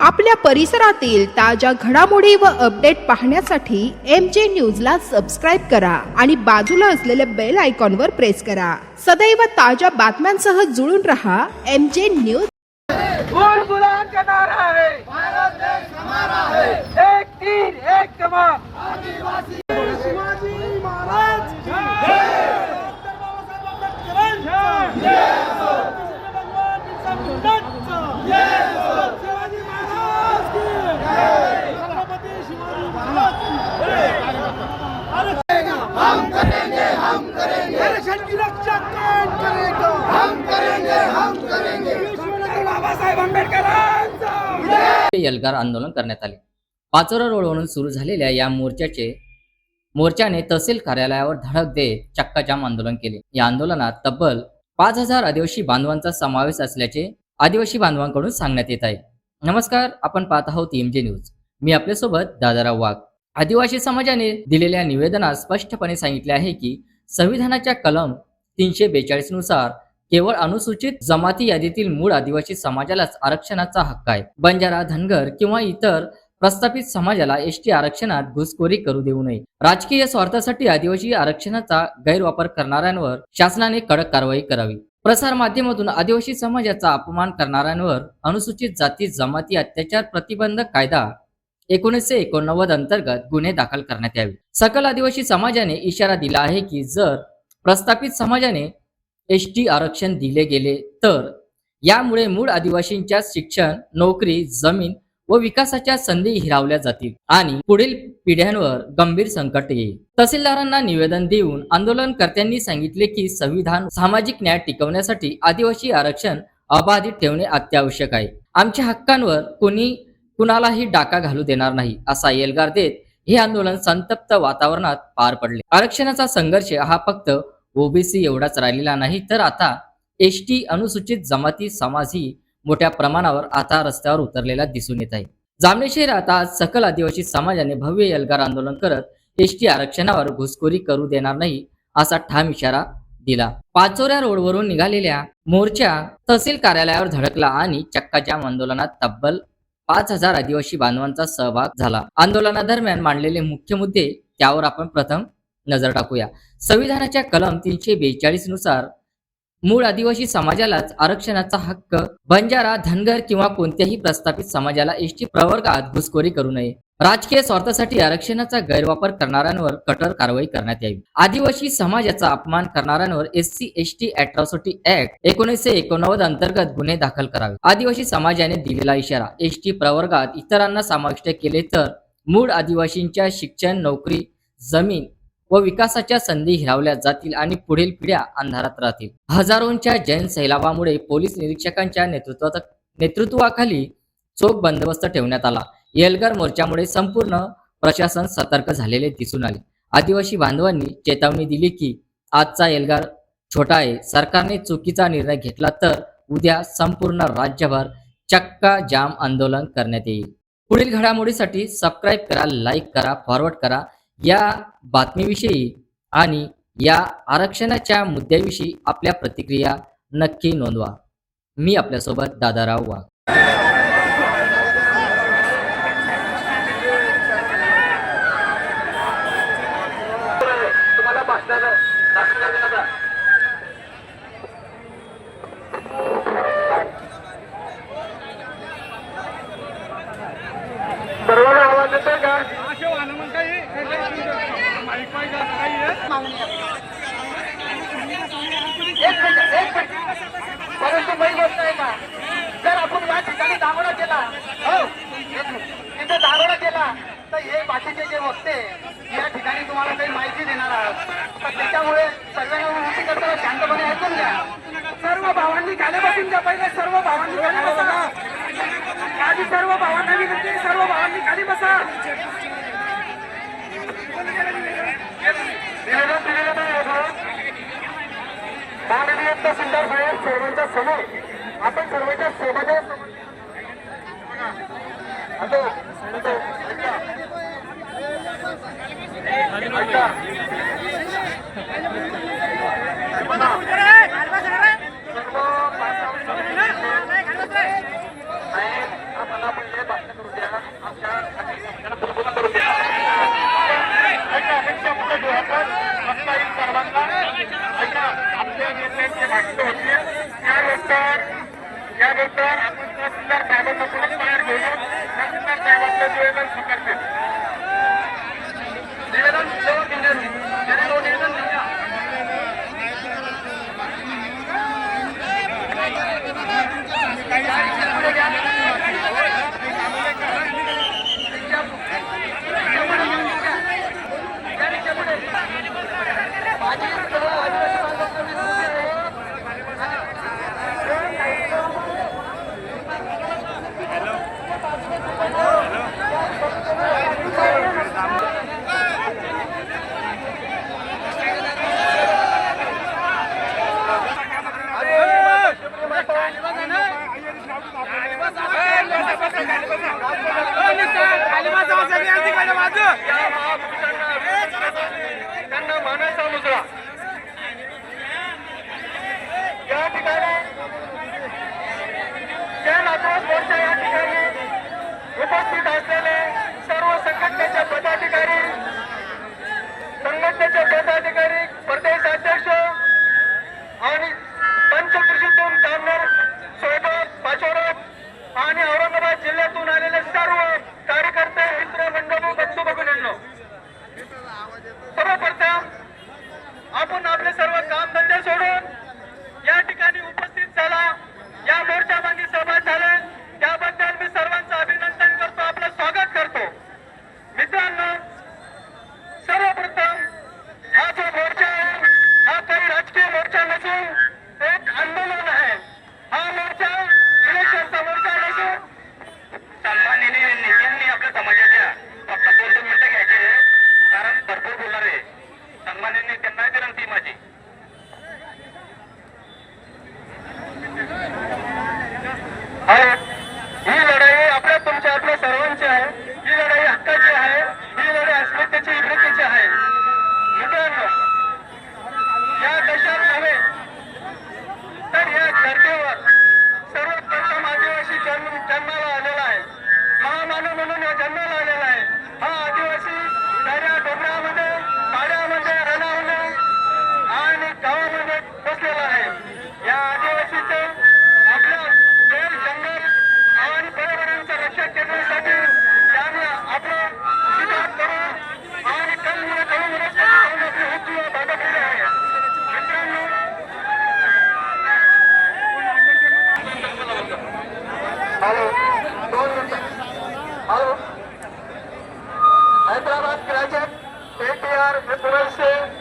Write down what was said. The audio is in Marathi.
आपल्या परिसरातील ताज्या घडामोडी व अपडेट पाहण्यासाठी एम जे न्यूजला सबस्क्राईब करा आणि बाजूला असलेल्या बेल आयकॉनवर प्रेस करा. सदैव ताज्या बातम्यांसह जुळून रहा एम जे न्यूज बुलबुला का नारा है भारत देश हमारा है एक एक एल्गार आंदोलन करण्यात आले. पाचोरा रोडवरून सुरू झालेल्या या मोर्चाचे मोर्चाने तहसील कार्यालयावर धडक देत चक्काजाम आंदोलन केले. या आंदोलनात तब्बल पाच हजार आदिवासी बांधवांचा समावेश असल्याचे आदिवासी बांधवांकडून सांगण्यात येत आहे. नमस्कार आपण पाहत आहोत एमजे न्यूज. मी आपल्यासोबत दादाराव वाघ. आदिवासी समाजाने दिलेल्या निवेदनात स्पष्टपणे सांगितले आहे की संविधानाच्या कलम तीनशे बेचाळीसनुसार केवळ अनुसूचित जमाती यादीतील मूळ आदिवासी समाजालाच आरक्षणाचा हक्क आहे. बंजारा धनगर किंवा इतर प्रस्थापित समाजाला एसटी आरक्षणात घुसखोरी करू देऊ नये. राजकीय स्वार्थासाठी आदिवासी आरक्षणाचा गैरवापर करणाऱ्यांवर शासनाने कडक कारवाई करावी. प्रसार माध्यमातून आदिवासी समाजाचा अपमान करणाऱ्यांवर अनुसूचित जाती जमाती अत्याचार प्रतिबंध कायदा एकोणीसशे एकोणनव्वद अंतर्गत गुन्हे दाखल करण्यात यावे. सकल आदिवासी समाजाने इशारा दिला आहे की जर प्रस्थापित समाजाने एस टी आरक्षण दिले गेले. तर यामुळे मूळ आदिवासींच्या शिक्षण नोकरी जमीन व विकासाच्या संधी हिरावल्या जातील आणि पुढील पिढ्यांवर गंभीर संकट येईल. तहसीलदारांना निवेदन देऊन आंदोलनकर्त्यांनी सांगितले की संविधान सामाजिक न्याय टिकवण्यासाठी आदिवासी आरक्षण अबाधित ठेवणे अत्यावश्यक आहे. आमच्या हक्कांवर कोणी कुणालाही डाका घालू देणार नाही असा एल्गार देत हे आंदोलन संतप्त वातावरणात पार पडले. आरक्षणाचा संघर्ष हा फक्त ओबीसी एवढाच राहिलेला नाही. तर आता एस टी अनुसूचित जमाती समाजही मोठ्या प्रमाणावर आता रस्त्यावर उतरलेला दिसून येत आहे. जामणे शहरात आज सकल आदिवासी समाजाने भव्य एल्गार आंदोलन करत एस टी आरक्षणावर घुसखोरी करू देणार नाही असा ठाम इशारा दिला. पाचोऱ्या रोडवरून निघालेल्या मोर्चा तहसील कार्यालयावर धडकला आणि चक्काजाम आंदोलनात तब्बल पाच हजार आदिवासी बांधवांचा सहभाग झाला. आंदोलनादरम्यान मांडलेले मुख्य मुद्दे त्यावर आपण प्रथम नजर टाकूया. संविधानाच्या कलम तीनशे बेचाळीसनुसार मूळ आदिवासी समाजालाच आरक्षणाचा हक्क बंजारा धनगर किंवा कोणत्याही प्रस्थापित समाजाला एसटी प्रवर्गात घुसखोरी करू नये. राजकीय स्वार्थासाठी आरक्षणाचा गैरवापर करणाऱ्यांवर कठोर कारवाई करण्यात यावी. आदिवासी समाजाचा अपमान करणाऱ्यांवर S C S T atrocity act एकोणीसशे एकोणनव्वद अंतर्गत गुन्हे दाखल करावे. आदिवासी समाजाने दिलेला इशारा एस टी प्रवर्गात इतरांना समाविष्ट केले तर मूळ आदिवासींच्या शिक्षण नोकरी जमीन व विकासाच्या संधी हिरावल्या जातील आणि पुढील पिढ्या अंधारात राहतील. हजारोंच्या जैन सैलाबामुळे पोलीस निरीक्षकांच्या नेतृत्वात नेतृत्वाखाली चोख बंदोबस्त ठेवण्यात आला. एल्गार मोर्चामुळे संपूर्ण प्रशासन सतर्क झालेले दिसून आले. आदिवासी बांधवांनी चेतावणी दिली की आजचा एल्गार छोटा आहे. सरकारने चुकीचा निर्णय घेतला तर उद्या संपूर्ण राज्यभर चक्का जाम आंदोलन करण्यात येईल. पुढील घडामोडीसाठी सबस्क्राईब करा लाईक करा फॉरवर्ड करा. या बातमीविषयी आणि या आरक्षणाच्या मुद्द्याविषयी आपल्या प्रतिक्रिया नक्की नोंदवा. मी आपल्यासोबत दादाराव वाघ. सर्वांना आवाज येतोय का एक मिनिट, एक मिनिट. परंतु मी गोष्ट आहे का जर आपण या ठिकाणी दारोडा केला हो एक मिनिट. तिथे दारोडा केला तर हे बाकीचे जे वक्ते या ठिकाणी तुम्हाला काही माहिती देणार आहात तर त्याच्यामुळे सगळ्यांना विनंती करताना शांतपणे ऐकून घ्या सर्व भावांनी खाली बसून घ्या पहिले सर्व भावांनी खाली बसा आधी सर्व भावांना विनंती सर्व भावांनी खाली बसा तहसीलदार साहेब सर्वांच्या समोर आपण सर्वांच्या सोबत आता Sir, I'm ही लढाई आपल्या तुमच्या आपल्या सर्वांची आहे. ही लढाई हक्काची आहे. ही लढाई अस्मितेची विकृतीची आहे. मित्रांनो या देशात नव्हे तर या धर्तीवर सर्वप्रथम आदिवासी जन्म जन्माला आलेला आहे. महामानव म्हणून या जन्म Wednesday.